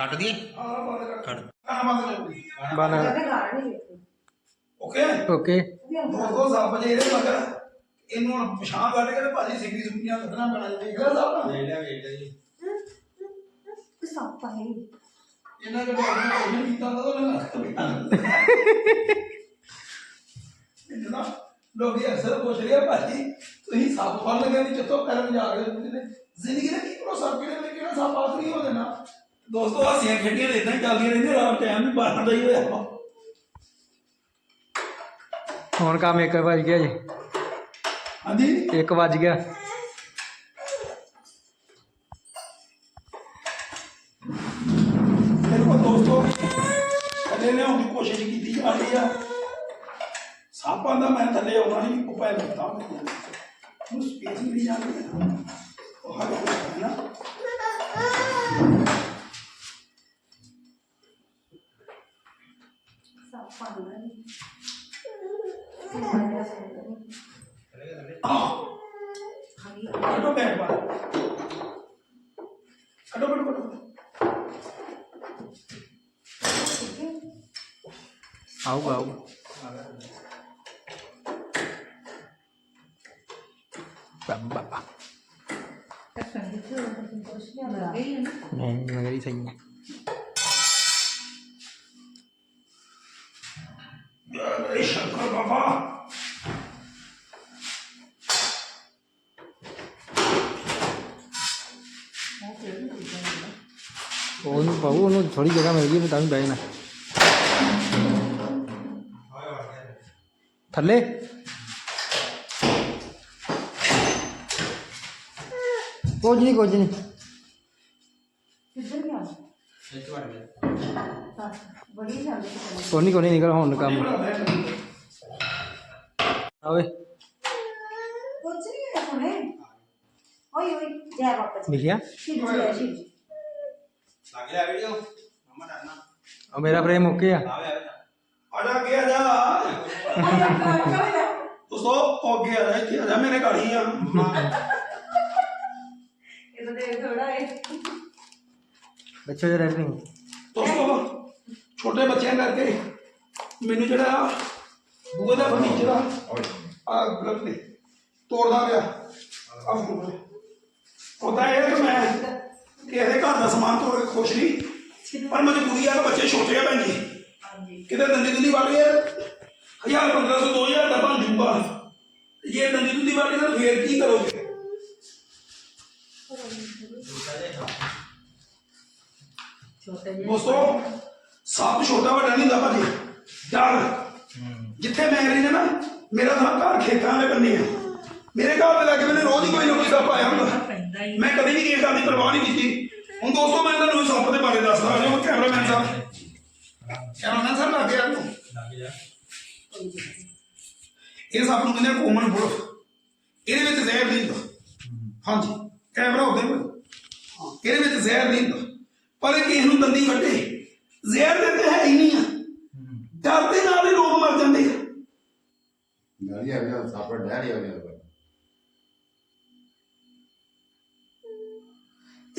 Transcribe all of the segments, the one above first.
ਕੱਟ ਦਈਏ? ਆ ਬੰਦ ਕਰ। ਕੱਟ। ਆ ਬੰਦ ਕਰ। ਬਨ ਓਕੇ? ਓਕੇ। ਦੋਸਤੋ ਸੱਪ ਜੇ ਇਹਦੇ ਮਗਰ ਇਹਨੂੰ ਹੁਣ ਪਛਾਣ ਕੱਢ ਕੇ ਤੇ ਭਾਜੀ ਸਿੰਗੀ ਸੁੰਗੀਆਂ ਲੱਗਣਾ ਪੈਣਾ ਜੀ। ਦੇਖ ਲਿਆ ਸਾਹਿਬ ਵੇਖ ਲਿਆ ਵੇਖ ਲਿਆ ਜੀ। ਸੱਪ ਹੈ ਇਹਨਾਂ ਦੇ ਬਾਰੇ ਕੋਈ ਕੀਤਾ ਤਾਂ ਉਹਨਾਂ ਨੇ ਇਹਨਾਂ ਲੋਕੀ ਅਕਸਰ ਪੁੱਛ ਰਹੇ ਭਾਜੀ ਤੁਸੀਂ ਸੱਪ ਫੜ ਲਗੇ ਵੀ ਜਿੱਥੋਂ ਕਰਮ ਜਾ ਹੁੰਦੇ ਨੇ। ਜ਼ਿੰਦਗੀ ਦਾ ਕੀ ਭਰੋਸਾ? ਕਿਹੜੇ ਵੇਲੇ ਕਿਹੜਾ ਸੱਪ ਆਖਰੀ ਹੋ ਜਾਣਾ? ਦੋਸਤੋ ਹਾਸੀਆਂ ਖੇਡੀਆਂ ਤਾਂ ਇਦਾਂ ਹੀ ਚੱਲਦੀਆਂ ਰਹਿੰਦੀਆਂ ਰਾਤ ਟਾਈਮ ਵੀ 12 ਦਾ ਹੀ ਹੋਇਆ। ਹੁਣ ਕੰਮ 1 ਵਜ ਗਿਆ ਜੀ। ਹਾਂਜੀ? 1 ਵਜ ਗਿਆ। ਦੇਖੋ ਦੋਸਤੋ ਥੱਲੇ ਲਿਆਉਣ ਦੀ ਕੋਸ਼ਿਸ਼ ਕੀਤੀ ਜਾ ਰਹੀ ਆ। ਸਾਪਾਂ ਦਾ ਮੈਂ ਥੱਲੇ ਆਉਣਾ ਨਹੀਂ ਉਪਾਅ ਕਰਤਾ ਉਹ ਸਪੇਸ ਮਿਲੀ ਜਾਂਦੀ ਹੈ ਸੱਪ ਆਉਂਦਾ ਨਹੀਂ ਆਹ ਕੱਢੋ ਬੈਗ ਬਾਹਰ ਕੱਢੋ ਕੱਢੋ ਕੱਢੋ ਆਊਗਾ ਆਊਗਾ ਬਾਬਾ ਨਹੀਂ ਮਗਰ ਹੀ ਸਹੀ ਹੈ ਜੈ ਉਹਨੂੰ ਪਾਉ ਉਹਨੂੰ ਥੋੜੀ ਜਗ੍ਹਾ ਮਿਲ ਗਈ ਤਾਂ ਵੀ ਬਹਿ ਜਾਣਾ। ਥੱਲੇ? ਕੁਝ ਨਹੀਂ ਕੁਝ ਨਹੀਂ। ਕਿੱਧਰ ਗਿਆ? ਇੱਥੇ ਵੜ ਗਿਆ? ਬੜੀ ਜਾਂਦੇ ਕੋਈ ਨਹੀਂ ਨਿਕਲ ਹੁਣ ਕੰਮ। ਆਵੇ। ਕੁਝ ਨਹੀਂ ਹੈ ਸੁਣੇ ਓਏ ਓਏ ਜੈ ਬਾਬਾ ਜੀ ਸ਼ਿਵ ਜੀ ਜੀ ਲੱਗ ਲਿਆ ਵੀਡੀਓ। ਮੰਮਾ ਡਰਨਾ। ਉਹ ਮੇਰਾ ਫਰੇਮ ਓਕੇ ਆ। ਆਵੇ ਆਵੇ ਆਜਾ ਗਿਆ ਜਾ। ਦੋਸਤੋ ਉਹ ਗਿਆ ਜਾ ਇੱਥੇ ਆ ਜਾ ਮੇਰੇ ਗਾੜੀ ਆ। ਇਹ ਤਾਂ ਦੇਖ ਥੋੜਾ ਹੈ ਬੱਚੇ ਦੇ ਰਹਿ ਨਹੀਂ ਦੋਸਤੋ ਛੋਟੇ ਬੱਚਿਆਂ ਕਰਕੇ ਮੈਨੂੰ ਜਿਹੜਾ ਬੂਹੇ ਦਾ ਫਰਨੀਚਰ ਆ ਆ ਗਲਤ ਨੇ ਤੋੜਦਾ ਪਿਆ। ਆ ਫੋਨ ਉਹਦਾ ਇਹ ਕਿ ਮੈਂ ਕਿਸੇ ਦੇ ਘਰ ਦਾ ਸਮਾਨ ਤੋੜ ਕੇ ਖੁਸ਼ ਨਹੀਂ ਪਰ ਮਜਬੂਰੀ ਆ ਕਿ ਬੱਚੇ ਛੋਟੇ ਆ ਭੈਣ ਜੀ ਹਾਂਜੀ ਕਿਤੇ ਦੰਦੀ ਦੁੰਦੀ ਵਾਲੀ ਹੈ ਹਜ਼ਾਰ 1500 2000 ਦਾ ਬਣ ਜੂਗਾ ਜੇ ਦੰਦੀ ਦੁੰਦੀ ਵਾਲੀ ਤਾਂ ਫੇਰ ਕੀ ਕਰੋਗੇ ਛੋਟੇ ਜਿਹੇ ਦੋਸਤੋ ਸੱਪ ਛੋਟਾ ਵੱਡਾ ਨਹੀਂ ਹੁੰਦਾ ਭਾਜੀ ਡਰ ਜਿੱਥੇ ਮੈਂ ਰਹਿੰਦਾ ਨਾ ਮੇਰਾ ਤਾਂ ਘਰ ਖੇਤਾਂ ਦੇ ਬੰਨੇ ਆ ਮੇਰੇ ਘਰ ਦੇ ਲੱਗੇ ਮੈਨੂੰ ਰੋਜ਼ ਹੀ ਕੋਈ ਨਾ ਕੋਈ ਸੱਪ ਆਇਆ ਹੁੰਦਾ ਪੈਂਦਾ ਹੀ ਮੈਂ ਕਦੇ ਵੀ ਕਿਸੇ ਗੱਲ ਦੀ ਪਰਵਾਹ ਨਹੀਂ ਕੀਤੀ ਹੁਣ ਦੋਸਤੋ ਮੈਂ ਤੁਹਾਨੂੰ ਸੱਪ ਦੇ ਬਾਰੇ ਦੱਸਦਾ। ਹਾਂ ਜੋ ਕੈਮਰਾਮੈਨ ਸਾਹਿਬ। ਕੈਮਰਾਮੈਨ ਸਾਹਿਬ ਲੱਗੇ ਆ ਨੂੰ ਇਹ ਸੱਪ ਨੂੰ ਕਹਿੰਦੇ ਆ ਕੋਮਨ ਵੁਲਫ ਇਹਦੇ ਵਿੱਚ ਜ਼ਹਿਰ ਨਹੀਂ ਹੁੰਦਾ। ਹਾਂਜੀ ਕੈਮਰਾ ਉੱਧਰ ਹਾਂ ਇਹਦੇ ਵਿੱਚ ਜ਼ਹਿਰ ਨਹੀਂ ਹੁੰਦਾ। ਪਰ ਇਹ ਕਿਸੇ ਨੂੰ ਦੰਦੀ ਵੱਟੇ ਜ਼ਹਿਰ ਦੇ ਤੇ ਹੈ ਹੀ ਨਹੀਂ ਆ। ਡਰ ਦੇ ਨਾਲ ਹੀ ਲੋਕ ਮਰ ਜਾਂਦੇ ਆ। ਡੈਡੀ ਆ ਗਿਆ ਸਾਪੜ ਡੈਡੀ ਆ ਗਿਆ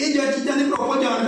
ਇਹ ਜੱਜ ਜੀ ਦੀ ਪ੍ਰੋਪਰ ਜਾਣਕਾਰੀ